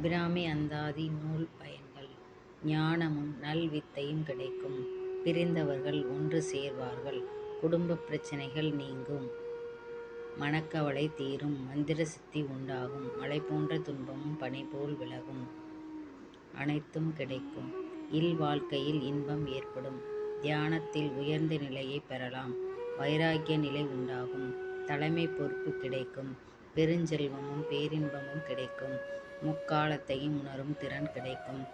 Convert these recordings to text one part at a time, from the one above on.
அபிராமி அந்தாதி நூல் பயன்கள். ஞானமும் நல்வித்தையும் கிடைக்கும். பிரிந்தவர்கள் ஒன்று சேர்வார்கள். குடும்பப் பிரச்சனைகள் நீங்கும். மனக்கவலை தீரும். மந்திர சித்தி உண்டாகும். மலை போன்ற துன்பமும் பனி போல் விலகும். அனைத்தும் கிடைக்கும். இல் வாழ்க்கையில் இன்பம் ஏற்படும். தியானத்தில் உயர்ந்த நிலையை பெறலாம். வைராக்கிய நிலை உண்டாகும். தலைமை பொறுப்பு கிடைக்கும். பெருஞ்செல்வமும் பேரின்பமும் கிடைக்கும். முக்காலத்தையும் உணரும் திறன் கிடைக்கும்.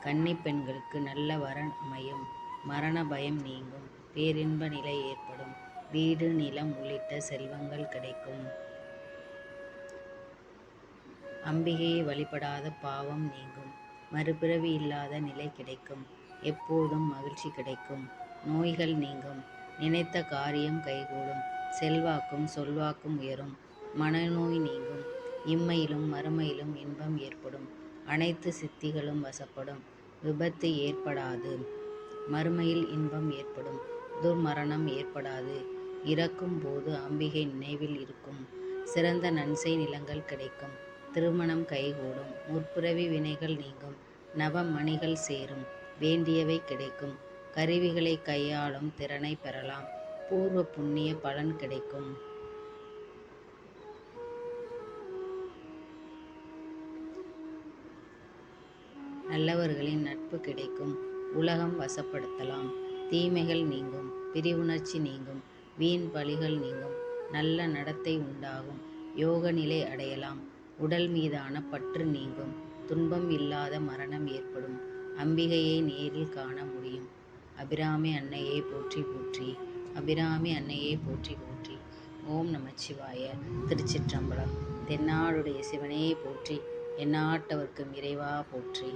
கன்னி பெண்களுக்கு நல்ல வரன் அமையும் மரண பயம் நீங்கும். பேரின்ப நிலை ஏற்படும். வீடு நிலம் உள்ளிட்ட செல்வங்கள் கிடைக்கும். அம்பிகையை வழிபடாத பாவம் நீங்கும். மறுபிறவி இல்லாத நிலை கிடைக்கும். எப்போதும் மகிழ்ச்சி கிடைக்கும். நோய்கள் நீங்கும். நினைத்த காரியம் கைகூடும். செல்வாக்கும் சொல்வாக்கும் உயரும். மனநோய் நீங்கும். இம்மையிலும் மறுமையிலும் இன்பம் ஏற்படும். அனைத்து சித்திகளும் வசப்படும். விபத்து ஏற்படாது. மறுமையில் இன்பம் ஏற்படும். துர்மரணம் ஏற்படாது. இறக்கும் போது அம்பிகை நினைவில் இருக்கும். சிறந்த நன்சை நிலங்கள் கிடைக்கும். திருமணம் கைகூடும். முற்பிறவி வினைகள் நீங்கும். நவமணிகள் சேரும். வேண்டியவை கிடைக்கும். கருவிகளை கையாளும் திறனை பெறலாம். பூர்வ புண்ணிய பலன் கிடைக்கும். நல்லவர்களின் நட்பு கிடைக்கும். உலகம் வசப்படுத்தலாம். தீமைகள் நீங்கும். பிரிவுணர்ச்சி நீங்கும். வீண் பழிகள் நீங்கும். நல்ல நடத்தை உண்டாகும். யோக நிலை அடையலாம். உடல் மீதான பற்று நீங்கும். துன்பம் இல்லாத மரணம் ஏற்படும். அம்பிகையை நேரில் காண முடியும். அபிராமி அன்னையை போற்றி போற்றி. அபிராமி அன்னையை போற்றி போற்றி. ஓம் நமச்சிவாய திருச்சிற்றம்பலம். தென்னாடுடைய சிவனையை போற்றி. எந்நாட்டவர்க்கும் இறைவா போற்றி.